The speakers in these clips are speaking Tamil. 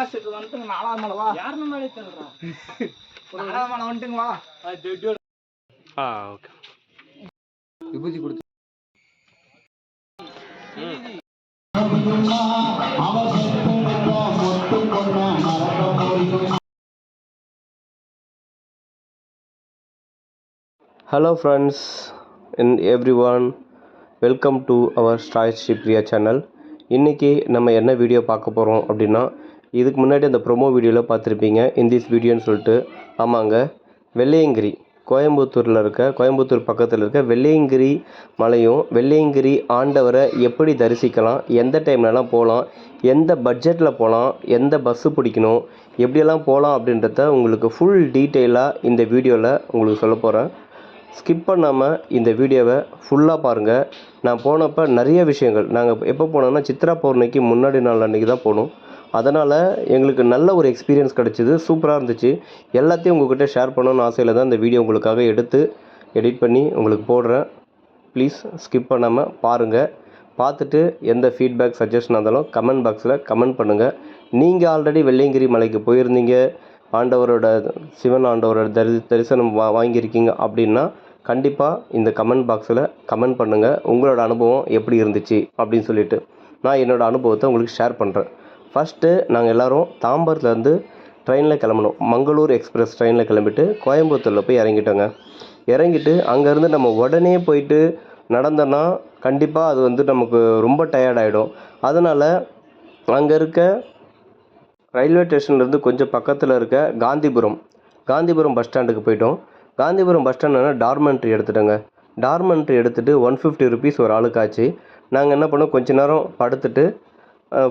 மாசத்துக்கு வந்துட்டுங்க நாலாவது மலை வா. யாருன்னு மாதிரி சொல்றான் நாலாவது மலை வந்துட்டுங்க வா. ஆ ஓகே விபூதி கொடுத்து. Hello friends in everyone welcome to our ஸ்டாய் Shipriya channel இன்றைக்கி நம்ம என்ன வீடியோ பார்க்க போகிறோம் அப்படின்னா இதுக்கு முன்னாடி அந்த ப்ரொமோ வீடியோவில் பார்த்துருப்பீங்க இந்திஸ் வீடியோன்னு சொல்லிட்டு. ஆமாங்க. வெள்ளையங்கிரி கோயம்புத்தூரில் இருக்க கோயம்புத்தூர் பக்கத்தில் இருக்க வெள்ளையங்கிரி மலையும் வெள்ளையங்கிரி ஆண்டவரை எப்படி தரிசிக்கலாம் எந்த டைம்லலாம் போகலாம் எந்த பட்ஜெட்டில் போகலாம் எந்த பஸ்ஸு பிடிக்கணும் எப்படியெல்லாம் போகலாம் அப்படின்றத உங்களுக்கு ஃபுல் டீட்டெயிலாக இந்த வீடியோவில் உங்களுக்கு சொல்ல போகிறேன் ஸ்கிப் பண்ணாமல் இந்த வீடியோவை ஃபுல்லாக பாருங்கள் நான் போனப்போ நிறைய விஷயங்கள் நாங்கள் எப்போ போனோம்னா சித்ரா பௌர்ணமிக்கு முன்னாடி நாள் அன்றைக்கி தான் போனோம். அதனால் எங்களுக்கு நல்ல ஒரு எக்ஸ்பீரியன்ஸ் கிடச்சிது. சூப்பராக இருந்துச்சு. எல்லாத்தையும் உங்கள்கிட்ட ஷேர் பண்ணணும்னு ஆசையில் தான் இந்த வீடியோ உங்களுக்காக எடுத்து எடிட் பண்ணி உங்களுக்கு போடுறேன். ப்ளீஸ் ஸ்கிப் பண்ணாமல் பாருங்கள் பார்த்துட்டு எந்த ஃபீட்பேக் சஜஷன் இருந்தாலும் கமெண்ட் பாக்ஸில் கமெண்ட் பண்ணுங்கள் நீங்கள் ஆல்ரெடி வெள்ளியங்கிரி மலைக்கு போயிருந்தீங்க. ஆண்டவரோட சிவன் ஆண்டவரோட தரி தரிசனம் வா வாங்கியிருக்கீங்க அப்படின்னா கண்டிப்பாக இந்த கமெண்ட் பாக்ஸில் கமெண்ட் பண்ணுங்கள் உங்களோட அனுபவம் எப்படி இருந்துச்சு அப்படின்னு சொல்லிட்டு நான் என்னோடய அனுபவத்தை உங்களுக்கு ஷேர் பண்ணுறேன் ஃபஸ்ட்டு நாங்கள் எல்லோரும் தாம்பரத்துலேருந்து ட்ரெயினில் கிளம்பணும். மங்களூர் எக்ஸ்பிரஸ் ட்ரெயினில் கிளம்பிட்டு கோயம்புத்தூரில் போய் இறங்கிட்டோங்க. இறங்கிட்டு அங்கேருந்து நம்ம உடனே போயிட்டு நடந்தோன்னா கண்டிப்பாக அது வந்து நமக்கு ரொம்ப டயர்டாகிடும் அதனால் அங்கே இருக்க ரயில்வே ஸ்டேஷன்லேருந்து கொஞ்சம் பக்கத்தில் இருக்க காந்திபுரம் காந்திபுரம் பஸ் ஸ்டாண்டுக்கு போயிட்டோம். காந்திபுரம் பஸ் ஸ்டாண்டுனா டார்மெண்ட்ரி எடுத்துட்டோங்க. டார்மெண்ட்ரி எடுத்துகிட்டு ஒன் ஃபிஃப்டி ருபீஸ் ஒரு ஆளுக்காச்சு நாங்கள் என்ன பண்ணோம்? கொஞ்ச நேரம் படுத்துட்டு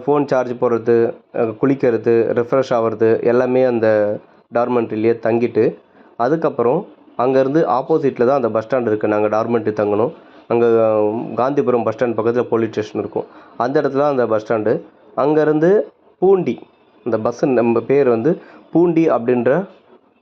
ஃபோன் சார்ஜ் போடுறது குளிக்கிறது ரெஃப்ரெஷ் ஆகிறது எல்லாமே அந்த டார்மெண்ட்ரிலேயே தங்கிட்டு அதுக்கப்புறம் அங்கேருந்து ஆப்போசிட்டில் தான் அந்த பஸ் ஸ்டாண்ட் இருக்குது நாங்கள் டார்மெண்ட்ரி தங்கணும். அங்கே காந்திபுரம் பஸ் ஸ்டாண்ட் பக்கத்தில் போலீஸ் ஸ்டேஷன் இருக்கும். அந்த இடத்துல தான் அந்த பஸ் ஸ்டாண்டு அங்கேருந்து பூண்டி இந்த பஸ்ஸு நம்ம பேர் வந்து பூண்டி அப்படின்ற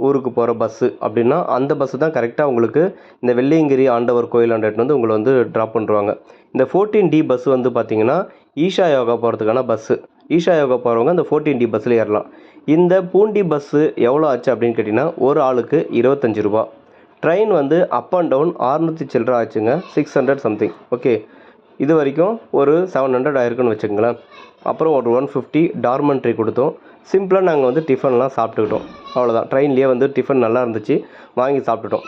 ஊருக்கு போகிற பஸ்ஸு அப்படின்னா அந்த பஸ்ஸு தான் கரெக்டாக உங்களுக்கு இந்த வெள்ளையங்கிரி ஆண்டவர் கோயில் ஹண்ட்ரட் வந்து உங்களை வந்து ட்ராப் பண்ணுறாங்க இந்த ஃபோர்டீன் டி பஸ் வந்து பார்த்தீங்கன்னா ஈஷா யோகா போகிறதுக்கான பஸ்ஸு ஈஷா யோகா போகிறவங்க அந்த ஃபோர்டீன் டி பஸ்ஸில் ஏறலாம். இந்த பூண்டி பஸ்ஸு எவ்வளோ ஆச்சு அப்படின்னு கேட்டிங்கன்னா ஒரு ஆளுக்கு இருபத்தஞ்சி ரூபா. ட்ரெயின் வந்து அப் அண்ட் டவுன் அறுநூற்றி சில்லற ஆச்சுங்க சிக்ஸ் ஹண்ட்ரட் சம்திங் ஓகே இது வரைக்கும் ஒரு செவன் ஹண்ட்ரட் ஆயிருக்குன்னு வச்சுக்கோங்களேன். அப்புறம் ஒரு ஒன் ஃபிஃப்டி டார்மெண்ட்ரி கொடுத்தோம். சிம்பிளாக நாங்கள் வந்து டிஃபன்லாம் சாப்பிட்டுக்கிட்டோம். அவ்வளோதான் ட்ரெயின்லேயே வந்து டிஃபன் நல்லா இருந்துச்சு. வாங்கி சாப்பிட்டுட்டோம்.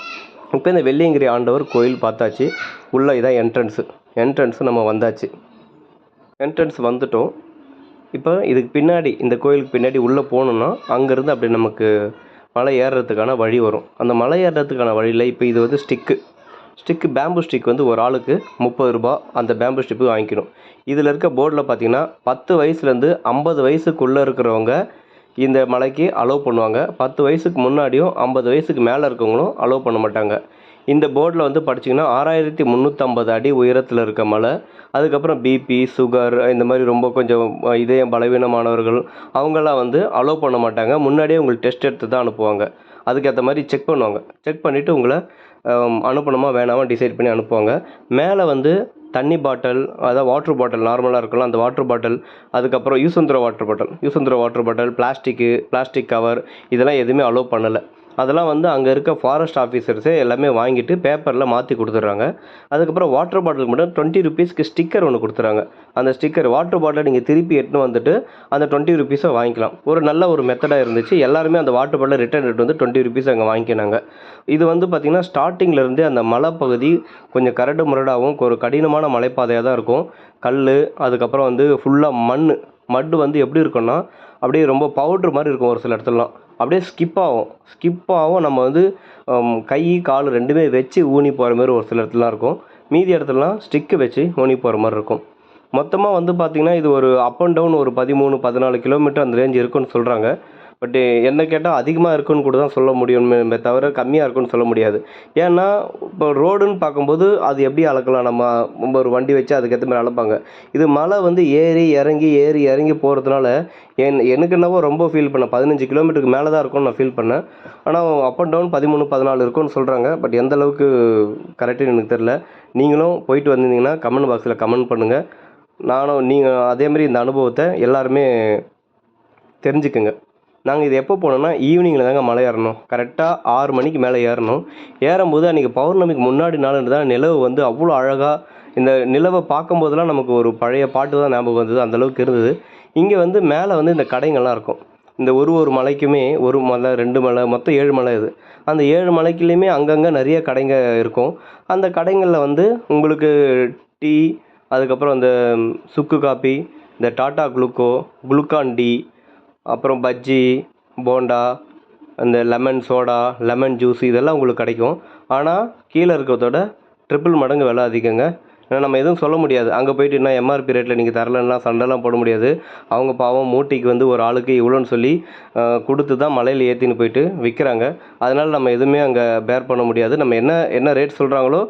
இப்போ இந்த வெள்ளியங்கிரி ஆண்டவர் கோயில் பார்த்தாச்சு. உள்ளே இதான் என்ட்ரன்ஸு என்ட்ரன்ஸு நம்ம வந்தாச்சு. என்ட்ரன்ஸ் வந்துட்டோம். இப்போ இதுக்கு பின்னாடி இந்த கோயிலுக்கு பின்னாடி உள்ளே போகணுன்னா அங்கேருந்து அப்படி நமக்கு மலை ஏறுறதுக்கான வழி வரும். அந்த மலை ஏறுறதுக்கான வழியில் இப்போ இது வந்து ஸ்டிக்கு ஸ்டிக்கு பேம்பு ஸ்டிக் வந்து ஒரு ஆளுக்கு முப்பது ரூபா அந்த பேம்பு ஸ்டிக்கு வாங்கிக்கணும். இதில் இருக்க போர்டில் பார்த்தீங்கன்னா பத்து வயசுலேருந்து ஐம்பது வயசுக்குள்ளே இருக்கிறவங்க இந்த மலைக்கு அலோவ் பண்ணுவாங்க. பத்து வயசுக்கு முன்னாடியும் ஐம்பது வயசுக்கு மேலே இருக்கவங்களும் அலோவ் பண்ண மாட்டாங்க. இந்த போர்டில் வந்து படிச்சிங்கன்னா ஆறாயிரத்தி முந்நூற்றம்பது அடி உயரத்தில் இருக்க மலை அதுக்கப்புறம் பிபி சுகர் இந்த மாதிரி ரொம்ப கொஞ்சம் இதயம் பலவீனமானவர்கள் அவங்கெல்லாம் வந்து அலோவ் பண்ண மாட்டாங்க. முன்னாடியே உங்களுக்கு டெஸ்ட் எடுத்து தான் அனுப்புவாங்க. அதுக்கேற்ற மாதிரி செக் பண்ணுவாங்க. செக் பண்ணிவிட்டு உங்களை அனுப்பணுமா வேணாமா டிசைட் பண்ணி அனுப்புவாங்க. மேலே வந்து தண்ணி பாட்டில் அதாவது வாட்டர் பாட்டில் நார்மலாக இருக்கலாம் அந்த வாட்டர் பாட்டில் அதுக்கப்புறம் யூசந்திர water bottle யூசந்திர water bottle plastic plastic cover இதெல்லாம் எதுவுமே அலோவ் பண்ணலை. அதெல்லாம் வந்து அங்கே இருக்க ஃபாரஸ்ட் ஆஃபீஸர்ஸே எல்லாமே வாங்கிட்டு பேப்பரில் மாற்றி கொடுத்துட்றாங்க. அதுக்கப்புறம் வாட்டர் பாட்டிலுக்கு மட்டும் டுவெண்ட்டி ருபீஸ்க்கு ஸ்டிக்கர் ஒன்று கொடுத்துறாங்க. அந்த ஸ்டிக்கர் வாட்டர் பாட்டில் நீங்கள் திருப்பி எட்டுன்னு வந்துட்டு அந்த டுவெண்ட்டி ருபீஸை வாங்கிக்கலாம். ஒரு நல்ல ஒரு மெத்தடாக இருந்துச்சு. எல்லாருமே அந்த வாட்டர் பாட்டில் ரிட்டர்ன் எடுத்து வந்து டுவெண்ட்டி ருபீஸ் அங்கே வாங்கிக்கினாங்க இது வந்து பார்த்திங்கன்னா ஸ்டார்டிங்லேருந்தே அந்த மலைப்பகுதி கொஞ்சம் கரடு முரடாகவும் ஒரு கடினமான மலைப்பாதையாக தான் இருக்கும். கல் அதுக்கப்புறம் வந்து ஃபுல்லாக மண் மட்டு வந்து எப்படி இருக்கும்னா அப்படியே ரொம்ப பவுட்ரு மாதிரி இருக்கும் ஒரு சில இடத்துலலாம். அப்படியே ஸ்கிப் ஆகும். ஸ்கிப் ஆகும். நம்ம வந்து கை கால் ரெண்டுமே வச்சு ஊனி போகிற மாதிரி ஒரு சில இடத்துலலாம் இருக்கும். மீதி இடத்துலலாம் ஸ்டிக்கு வச்சு ஊனி போகிற மாதிரி இருக்கும். மொத்தமாக வந்து பார்த்திங்கன்னா இது ஒரு அப் அண்ட் டவுன் ஒரு பதிமூணு பதினாலு கிலோமீட்டர் அந்த ரேஞ்ச் இருக்குன்னு சொல்கிறாங்க பட்டு என்ன கேட்டால் அதிகமாக இருக்குன்னு கூட தான் சொல்ல முடியுமே. தவிர கம்மியாக இருக்குன்னு சொல்ல முடியாது. ஏன்னா இப்போ ரோடுன்னு பார்க்கும்போது அது எப்படி அளக்கலாம்? நம்ம ஒரு வண்டி வச்சு அதுக்கேற்ற மாதிரி அளப்பாங்க. இது மலை வந்து ஏறி இறங்கி ஏறி இறங்கி போகிறதுனால என் எனக்கு என்னவோ ரொம்ப ஃபீல் பண்ணேன் பதினஞ்சு கிலோமீட்டருக்கு மேலே தான் இருக்கும்னு நான் ஃபீல் பண்ணேன் ஆனால் அப் அண்ட் டவுன் பதிமூணு பதினாலு இருக்கும்னு சொல்கிறாங்க பட் எந்த அளவுக்கு கரெக்டுன்னு எனக்கு தெரில நீங்களும் போயிட்டு வந்திருந்தீங்கன்னா கமெண்ட் பாக்ஸில் கமெண்ட் பண்ணுங்கள் நானும் நீங்கள் அதேமாரி இந்த அனுபவத்தை எல்லாருமே தெரிஞ்சுக்குங்க. நாங்கள் இது எப்போ போனோம்னா ஈவினிங்கில் தாங்க மலை ஏறணும். கரெக்டாக ஆறு மணிக்கு மேலே ஏறணும். ஏறும்போது அன்றைக்கி பௌர்ணமிக்கு முன்னாடி நாளுன்னு தான் நிலவு வந்து அவ்வளோ அழகாக இந்த நிலவை பார்க்கும்போதெல்லாம் நமக்கு ஒரு பழைய பாட்டு தான் ஞாபகம் வந்தது அந்தளவுக்கு இருந்தது. இங்கே வந்து மேலே வந்து இந்த கடைங்கள்லாம் இருக்கும். இந்த ஒரு ஒரு மலைக்குமே ஒரு மலை ரெண்டு மலை மொத்தம் ஏழு மலை இது அந்த ஏழு மலைக்குலேயுமே அங்கங்கே நிறைய கடைங்க இருக்கும். அந்த கடைங்களில் வந்து உங்களுக்கு டீ அதுக்கப்புறம் அந்த சுக்கு காப்பி இந்த டாட்டா குளுக்கோ குளுக்கான் டி அப்புறம் பஜ்ஜி போண்டா அந்த லெமன் சோடா லெமன் ஜூஸ் இதெல்லாம் உங்களுக்கு கிடைக்கும். ஆனால் கீழே இருக்கிறதோட ட்ரிபிள் மடங்கு விலை அதிகங்க. ஏன்னா நம்ம எதுவும் சொல்ல முடியாது. அங்கே போயிட்டு என்ன எம்ஆர்பி ரேட்டில் நீங்கள் தரலன்னா சண்டைலாம் போட முடியாது. அவங்க பாவம் மூட்டைக்கு வந்து ஒரு ஆளுக்கு இவ்வளோன்னு சொல்லி கொடுத்து தான் மலையில் ஏற்றின்னு போயிட்டு விற்கிறாங்க அதனால் நம்ம எதுவுமே அங்கே பேர் பண்ண முடியாது. நம்ம என்ன என்ன ரேட் சொல்கிறாங்களோ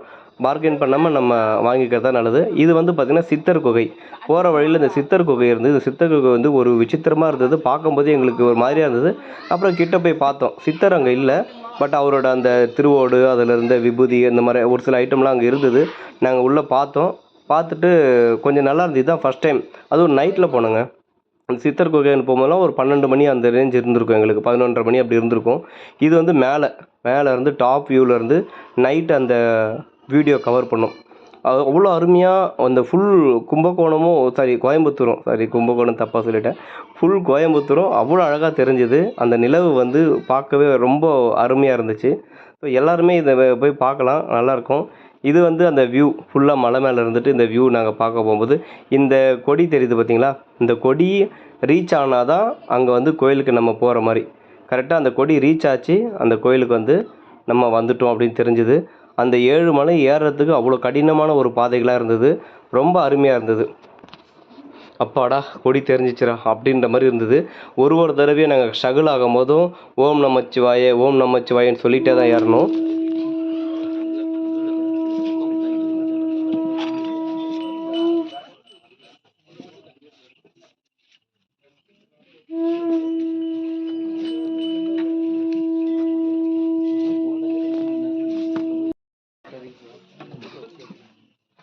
பார்கெயின் பண்ணாமல் நம்ம வாங்கிக்கிறது தான் நல்லது. இது வந்து பார்த்திங்கன்னா சித்தர் குகை. போகிற வழியில் இந்த சித்தர் குகை இருந்தது. இந்த சித்தர் குகை வந்து ஒரு விசித்திரமாக இருந்தது. பார்க்கும்போது எங்களுக்கு ஒரு மாதிரியாக இருந்தது. அப்புறம் கிட்ட போய் பார்த்தோம். சித்தர் அங்கே இல்லை. பட் அவரோட அந்த திருவோடு அதில் இருந்த விபூதி இந்த மாதிரி ஒரு சில ஐட்டம்லாம் அங்கே இருந்தது. நாங்கள் உள்ளே பார்த்தோம். பார்த்துட்டு கொஞ்சம் நல்லா இருந்தது. தான் ஃபஸ்ட் டைம் அதுவும் நைட்டில் போனோங்க. அந்த சித்தர் குகைன்னு போகும்போதெல்லாம் ஒரு பன்னெண்டு மணி அந்த ரேஞ்ச் இருந்திருக்கும் எங்களுக்கு. பதினொன்றரை மணி அப்படி இருந்திருக்கும். இது வந்து மேலே. மேலே இருந்து டாப் வியூவிலேருந்து நைட் அந்த வீடியோ கவர் பண்ணோம். அது அவ்வளோ அருமையாக அந்த ஃபுல் கும்பகோணமும் சாரி கோயம்புத்தூரும் சாரி கும்பகோணம் தப்பாக சொல்லிட்டேன். ஃபுல் கோயம்புத்தூரும் அவ்வளோ அழகாக தெரிஞ்சுது. அந்த நிலவு வந்து பார்க்கவே ரொம்ப அருமையாக இருந்துச்சு. ஸோ எல்லாருமே இதை போய் பார்க்கலாம். நல்லாயிருக்கும் இது வந்து அந்த வியூ ஃபுல்லாக மலை மேலே இருந்துட்டு இந்த வியூ நாங்கள் பார்க்க போகும்போது இந்த கொடி தெரியுது பார்த்தீங்களா இந்த கொடி ரீச் ஆனால் தான் அங்கே வந்து கோயிலுக்கு நம்ம போகிற மாதிரி. கரெக்டாக அந்த கொடி ரீச் ஆச்சு. அந்த கோயிலுக்கு வந்து நம்ம வந்துட்டோம் அப்படின்னு தெரிஞ்சுது. அந்த ஏழு மலை ஏறுறதுக்கு அவ்வளோ கடினமான ஒரு பாதைகளாக இருந்தது. ரொம்ப அருமையாக இருந்தது. அப்பாடா கொடி தெரிஞ்சிச்சிரா அப்படின்ற மாதிரி இருந்தது. ஒரு ஒரு தடவையும் நாங்கள் ஸ்ட்ரகிள் ஆகும் போதும் ஓம் நமச்சிவாயே ஓம் நமச்சிவாயன்னு சொல்லிகிட்டே தான் ஏறணும்.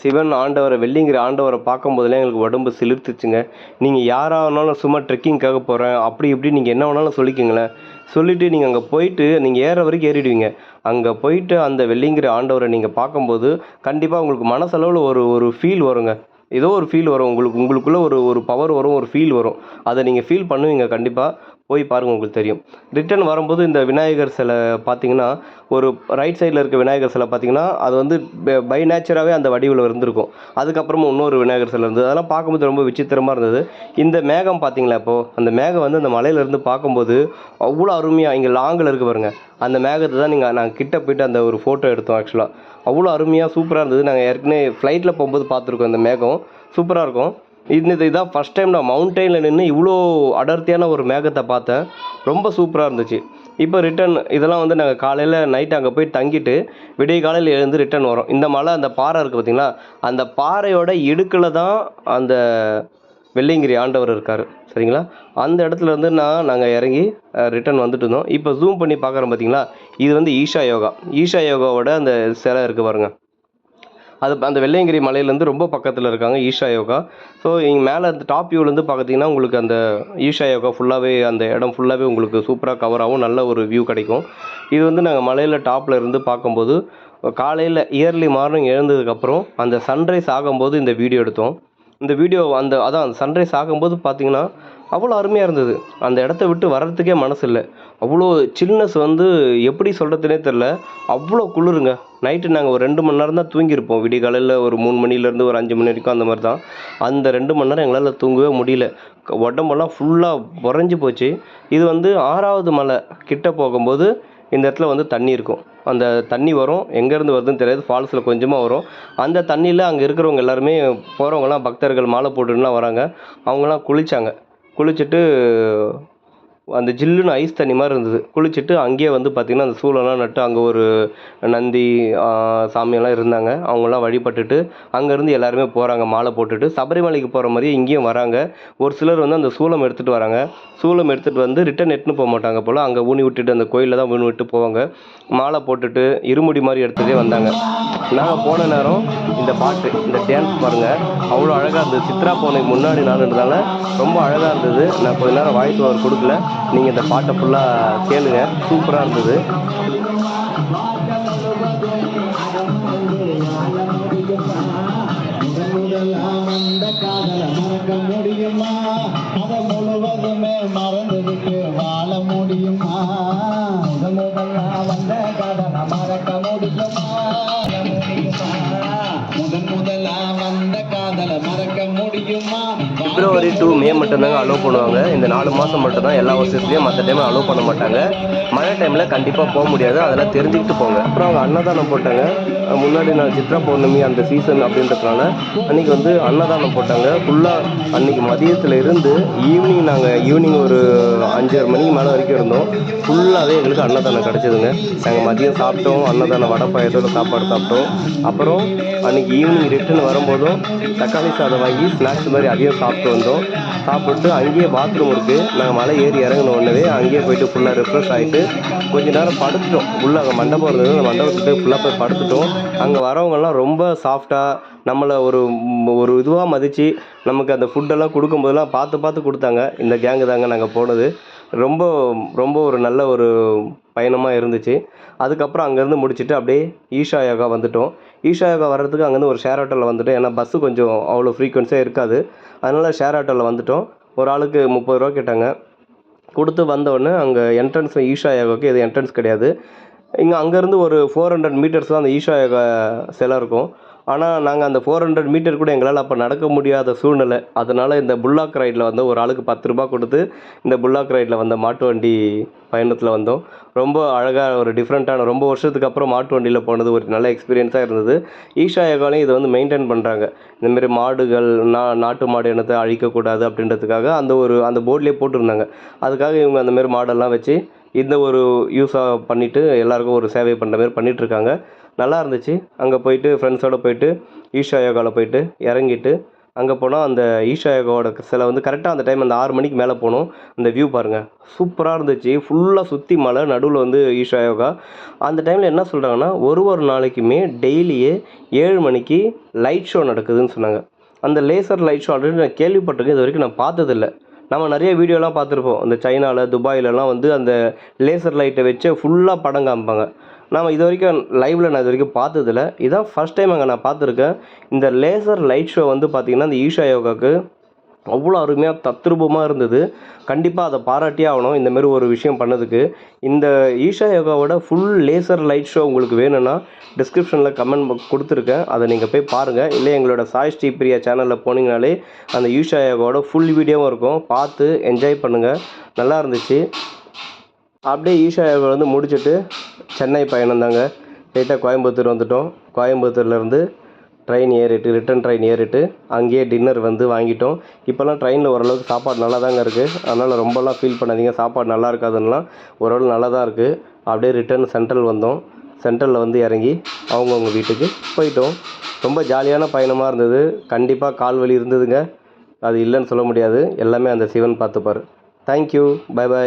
சிவன் ஆண்டவரை வெள்ளிங்கிற ஆண்டவரை பார்க்கும்போதெல்லாம் எங்களுக்கு உடம்பு சிலிர்த்துச்சுங்க. நீங்கள் யாராக வேணாலும் சும்மா ட்ரெக்கிங்காக போகிறேன் அப்படி இப்படி நீங்கள் என்ன வேணாலும் சொல்லிக்கோங்களேன். சொல்லிவிட்டு நீங்கள் அங்கே போயிட்டு நீங்கள் ஏற வரைக்கும் ஏறிடுவீங்க. அங்கே போயிட்டு அந்த வெள்ளிங்கிற ஆண்டவரை நீங்கள் பார்க்கும்போது கண்டிப்பாக உங்களுக்கு மனசளவில் ஒரு ஒரு ஃபீல் வருங்க. ஏதோ ஒரு ஃபீல் வரும். உங்களுக்கு உங்களுக்குள்ளே ஒரு ஒரு பவர் வரும் ஒரு ஃபீல் வரும். அதை நீங்கள் ஃபீல் பண்ணுவீங்க கண்டிப்பாக போய் பாருங்கள் உங்களுக்கு தெரியும். ரிட்டர்ன் வரும்போது இந்த விநாயகர் சிலை பார்த்தீங்கன்னா ஒரு ரைட் சைடில் இருக்க விநாயகர் சிலை பார்த்தீங்கன்னா அது வந்து பை நேச்சராகவே அந்த வடிவில் இருந்திருக்கும். அதுக்கப்புறமா இன்னொரு விநாயகர் சிலை இருந்தது. அதெல்லாம் பார்க்கும்போது ரொம்ப விசித்திரமாக இருந்தது. இந்த மேகம் பார்த்தீங்களா இப்போது அந்த மேகம் வந்து அந்த மலையிலேருந்து பார்க்கும்போது அவ்வளோ அருமையாக இங்கே லாங்கில் இருக்கு பாருங்கள் அந்த மேகத்தை தான் நீங்கள் நாங்கள் கிட்ட போயிட்டு அந்த ஒரு ஃபோட்டோ எடுத்தோம் ஆக்சுவலாக அவ்வளோ அருமையாக சூப்பராக இருந்தது. நாங்கள் ஏற்கனவே ஃப்ளைட்டில் போகும்போது பார்த்துருக்கோம் அந்த மேகம். சூப்பராக இருக்கும். இது இதான் ஃபஸ்ட் டைம் நான் மவுண்டெயினில் நின்று இவ்வளோ அடர்த்தியான ஒரு மேகத்தை பார்த்தேன். ரொம்ப சூப்பராக இருந்துச்சு. இப்போ ரிட்டன் இதெல்லாம் வந்து நாங்கள் காலையில் நைட் அங்கே போய் தங்கிட்டு விடிய காலையில் எழுந்து ரிட்டன் வரோம். இந்த மலை அந்த பாறை இருக்குது பார்த்தீங்களா அந்த பாறையோட இடுக்கில் தான் அந்த வெள்ளியங்கிரி ஆண்டவர் இருக்கார். சரிங்களா? அந்த இடத்துல இருந்து நான் நாங்கள் இறங்கி ரிட்டர்ன் வந்துட்டு இருந்தோம். இப்போ ஜூம் பண்ணி பார்க்குறோம் பார்த்தீங்களா இது வந்து ஈஷா யோகா. ஈஷா யோகாவோட அந்த சிலை இருக்குது பாருங்க. அது அந்த வெள்ளையங்கிரி மலையிலேருந்து ரொம்ப பக்கத்தில் இருக்காங்க ஈஷா யோகா. ஸோ இங்கே மேலே அந்த டாப் வியூலேருந்து பார்த்தீங்கன்னா உங்களுக்கு அந்த ஈஷா யோகா ஃபுல்லாகவே அந்த இடம் ஃபுல்லாகவே உங்களுக்கு சூப்பராக கவர் ஆகும் நல்ல ஒரு வியூ கிடைக்கும். இது வந்து நாங்கள் மலையில் டாப்பில் இருந்து பார்க்கும்போது காலையில் இயர்லி மார்னிங் எழுந்ததுக்கப்புறம் அந்த சன்ரைஸ் ஆகும்போது இந்த வீடியோ எடுத்தோம். இந்த வீடியோ அந்த அதான் சன்ரைஸ் ஆகும்போது பார்த்தீங்கன்னா அவ்வளோ அருமையாக இருந்தது. அந்த இடத்த விட்டு வர்றதுக்கே மனசு இல்லை. அவ்வளோ சில்னஸ் வந்து எப்படி சொல்கிறதுனே தெரில அவ்வளோ குளிருங்க. நைட்டு நாங்கள் ஒரு ரெண்டு மணி நேரம் தான் தூங்கியிருப்போம். விடிய காலையில் ஒரு மூணு மணிலேருந்து ஒரு அஞ்சு மணி வரைக்கும் அந்த மாதிரி தான் அந்த ரெண்டு மணி நேரம் எங்களால் தூங்கவே முடியல. க- உடம்பெல்லாம் ஃபுல்லாக உறைஞ்சி போச்சு. இது வந்து ஆறாவது மலை கிட்ட போகும்போது இந்த இடத்துல வந்து தண்ணி இருக்கும். அந்த தண்ணி வரும். எங்கேருந்து வருதுன்னு தெரியாது. ஃபால்ஸில் கொஞ்சமாக வரும். அந்த தண்ணியில் அங்கே இருக்கிறவங்க எல்லாருமே போகிறவங்கலாம் பக்தர்கள் மாலை போட்டுட்டுலாம் வராங்க. அவங்களாம் குளித்தாங்க குளிச்சுட்டு அந்த ஜில்லுன்னு ஐஸ் தண்ணி மாதிரி இருந்தது. குளிச்சுட்டு அங்கேயே வந்து பார்த்திங்கன்னா அந்த சூளம்லாம் நட்டு அங்கே ஒரு நந்தி சாமியெல்லாம் இருந்தாங்க. அவங்களாம் வழிபட்டுட்டு அங்கேருந்து எல்லாருமே போகிறாங்க மாலை போட்டுட்டு சபரிமலைக்கு போகிற மாதிரியே இங்கேயும் வராங்க. ஒரு சிலர் வந்து அந்த சூளம் எடுத்துகிட்டு வராங்க. சூளம் எடுத்துகிட்டு வந்து ரிட்டன் எடுத்துன்னு போக மாட்டாங்க போல். அங்கே ஊனி விட்டுட்டு அந்த கோயிலில் தான் ஊனி விட்டு போவாங்க. மாலை போட்டுட்டு இருமுடி மாதிரி எடுத்துகிட்டே வந்தாங்க. நாங்கள் போன நேரம் இந்த பாட்டு இந்த டான்ஸ் பாருங்கள் அவ்வளோ அழகாக இருந்தது. சித்ரா போனதுக்கு முன்னாடி நாளுன்றதால ரொம்ப அழகாக இருந்தது. நான் கொஞ்ச நேரம் வாய்ஸ் ஓவர் கொடுக்கல. நீங்கள் இந்த பாட்டை ஃபுல்லாக கேளுங்க. சூப்பராக இருந்தது. முதலாம் அந்த காதல மறக்க முடியுமா அதை முழுவதுமே மறந்துவிட்டு வாழ முடியுமா முத முதலாம் வந்த காதல மறக்க முடியுமா வாழ முடியுமா முதன் முதலாம் வந்த காதல மறக்க முடியுமா? பிப்ரவரி டு மே மட்டும்தாங்க அலோவ் பண்ணுவாங்க. இந்த நாலு மாதம் மட்டும்தான் எல்லா வருஷத்துலேயும் மற்ற டைம் அலோவ் பண்ண மாட்டாங்க. மழை டைமில் கண்டிப்பாக போக முடியாது. அதெல்லாம் தெரிஞ்சுக்கிட்டு போங்க. அப்புறம் அவங்க அன்னதானம் போட்டாங்க. முன்னாடி நான் சித்ரா பௌர்ணமி அந்த சீசன் அப்படின்றதுனால அன்றைக்கி வந்து அன்னதானம் போட்டாங்க. ஃபுல்லாக அன்றைக்கி மதியத்தில் இருந்து ஈவினிங் நாங்கள் ஈவினிங் ஒரு அஞ்சாறு மணிக்கு மேலே வரைக்கும் இருந்தோம். ஃபுல்லாகவே எங்களுக்கு அன்னதானம் கிடச்சிதுங்க. நாங்கள் மதியம் சாப்பிட்டோம். அன்னதானம் வடை பாயத்தோட சாப்பாடு சாப்பிட்டோம். அப்புறம் அன்றைக்கி ஈவினிங் ரிட்டர்ன் வரும்போதும் தக்காளி சாதம் வாங்கி ஸ்நாக்ஸ் மாதிரி அதிகம் சாப்பிட்டோம். சாப்பிட்டு வந்தோம். சாப்பிட்டு அங்கேயே பாத்ரூம் இருக்குது நாங்கள் மலை ஏறி இறங்கின உடனே அங்கேயே போயிட்டு ஃபுல்லாக ரெஃப்ரெஷ் ஆகிட்டு கொஞ்ச நேரம் படுத்துட்டோம். உள்ளே அங்கே மண்டபம் இருந்தது. அந்த மண்டபத்துக்கு ஃபுல்லாக போய் படுத்துட்டோம். அங்கே வரவங்கெல்லாம் ரொம்ப சாஃப்டாக நம்மளை ஒரு ஒரு இதுவாக மதித்து நமக்கு அந்த ஃபுட்டெல்லாம் கொடுக்கும்போதெல்லாம் பார்த்து பார்த்து கொடுத்தாங்க. இந்த கேங்கு தாங்க நாங்கள் போனது. ரொம்ப ரொம்ப ஒரு நல்ல ஒரு பயணமாக இருந்துச்சு. அதுக்கப்புறம் அங்கேருந்து முடிச்சுட்டு அப்படியே ஈஷா யோகா வந்துட்டோம். ஈஷா யோகா வர்றதுக்கு அங்கேருந்து ஒரு ஷேர் ஆட்டோவில் வந்துட்டோம். ஏன்னா பஸ்ஸு கொஞ்சம் அவ்வளோ ஃப்ரீக்வன்ஸியாக இருக்காது. அதனால் ஷேர் ஆட்டோவில் வந்துட்டோம். ஒரு ஆளுக்கு முப்பது ரூபா கேட்டாங்க. கொடுத்து வந்தோடனே அங்கே என்ட்ரன்ஸ் ஈஷா யோகாவுக்கு இது என்ட்ரன்ஸ் கிடையாது. இங்கே அங்கேருந்து ஒரு ஃபோர் ஹண்ட்ரட் மீட்டர்ஸ் தான் அந்த ஈஷா யோகா சிலை இருக்கும். ஆனால் நாங்கள் அந்த ஃபோர் ஹண்ட்ரட் மீட்டர் கூட எங்களால் அப்போ நடக்க முடியாத சூழ்நிலை. அதனால் இந்த புல்லாக் ரைடில் வந்து ஒரு ஆளுக்கு பத்து ரூபா கொடுத்து இந்த புல்லாக் ரைடில் வந்த மாட்டு வண்டி பயணத்தில் வந்தோம். ரொம்ப அழகாக ஒரு டிஃப்ரெண்ட்டான ரொம்ப வருஷத்துக்கு அப்புறம் மாட்டு வண்டியில் போனது ஒரு நல்ல எக்ஸ்பீரியன்ஸாக இருந்தது. ஈஷா யோகாலையும் இதை வந்து மெயின்டைன் பண்ணுறாங்க இந்தமாரி மாடுகள் நா நாட்டு மாடு இனத்தை அழிக்கக்கூடாது அப்படின்றதுக்காக அந்த ஒரு அந்த போர்ட்லேயே போட்டிருந்தாங்க. அதுக்காக இவங்க அந்தமாரி மாடெல்லாம் வச்சு இந்த ஒரு யூஸாக பண்ணிவிட்டு எல்லாருக்கும் ஒரு சேவை பண்ணுற மாதிரி பண்ணிகிட்ருக்காங்க நல்லா இருந்துச்சு அங்கே போயிட்டு ஃப்ரெண்ட்ஸோடு போயிட்டு ஈஷா யோகாவில் போயிட்டு இறங்கிட்டு அங்கே போனால் அந்த ஈஷா யோகாவோட சிலை வந்து கரெக்டாக அந்த டைம் அந்த ஆறு மணிக்கு மேலே போனோம். அந்த வியூ பாருங்கள் சூப்பராக இருந்துச்சு. ஃபுல்லாக சுற்றி மலை நடுவில் வந்து ஈஷா யோகா. அந்த டைமில் என்ன சொல்கிறாங்கன்னா ஒரு ஒரு நாளைக்குமே டெய்லியே ஏழு மணிக்கு லைட் ஷோ நடக்குதுன்னு சொன்னாங்க. அந்த லேசர் லைட் ஷோ ஆல்ரெடி நான் கேள்விப்பட்டிருக்கேன். இது வரைக்கும் நான் பார்த்ததில்ல. நம்ம நிறைய வீடியோலாம் பார்த்துருப்போம். இந்த சைனாவில் துபாயிலலாம் வந்து அந்த லேசர் லைட்டை வச்சு ஃபுல்லாக படம் காமிப்பாங்க. நாம் இது வரைக்கும் லைவில் நான் இது வரைக்கும் பார்த்ததில்ல. இதான் ஃபஸ்ட் டைம் அங்கே நான் பார்த்துருக்கேன். இந்த லேசர் லைட் ஷோ வந்து பார்த்திங்கன்னா இந்த ஈஷா யோகாவுக்கு அவ்வளோ அருமையாக தத்ரூபமாக இருந்தது. கண்டிப்பாக அதை பாராட்டியே ஆகணும். இந்தமாரி ஒரு விஷயம் பண்ணதுக்கு. இந்த ஈஷா யோகாவோட ஃபுல் லேசர் லைட் ஷோ உங்களுக்கு வேணும்னா டிஸ்கிரிப்ஷனில் கமெண்ட் கொடுத்துருக்கேன். அதை நீங்கள் போய் பாருங்கள் இல்லை எங்களோட சாய் ஸ்ரீ பிரியா சேனலில் போனீங்கனாலே அந்த ஈஷா யோகாவோட ஃபுல் வீடியோவும் இருக்கும். பார்த்து என்ஜாய் பண்ணுங்கள் நல்லா இருந்துச்சு. அப்படியே ஈஷா யோகா வந்து முடிச்சுட்டு சென்னை பயணம் தாங்க. லைட்டாக கோயம்புத்தூர் வந்துட்டோம். கோயம்புத்தூர்லேருந்து ட்ரெயின் ஏறிட்டு ரிட்டன் ட்ரெயின் ஏறிட்டு அங்கேயே டின்னர் வந்து வாங்கிட்டோம். இப்போல்லாம் ட்ரெயினில் ஓரளவுக்கு சாப்பாடு நல்லா தாங்க இருக்குது அதனால் ரொம்பலாம் ஃபீல் பண்ணாதீங்க. சாப்பாடு நல்லா இருக்காதுன்னா ஓரளவு நல்லா தான் இருக்குது அப்படியே ரிட்டன் சென்ட்ரல் வந்தோம். சென்ட்ரலில் வந்து இறங்கி அவங்கவுங்க வீட்டுக்கு போயிட்டோம். ரொம்ப ஜாலியான பயணமாக இருந்தது. கண்டிப்பாக கால் வலி இருந்ததுங்க. அது இல்லைன்னு சொல்ல முடியாது. எல்லாமே அந்த Sivan பார்த்துப்பார். Thank you bye bye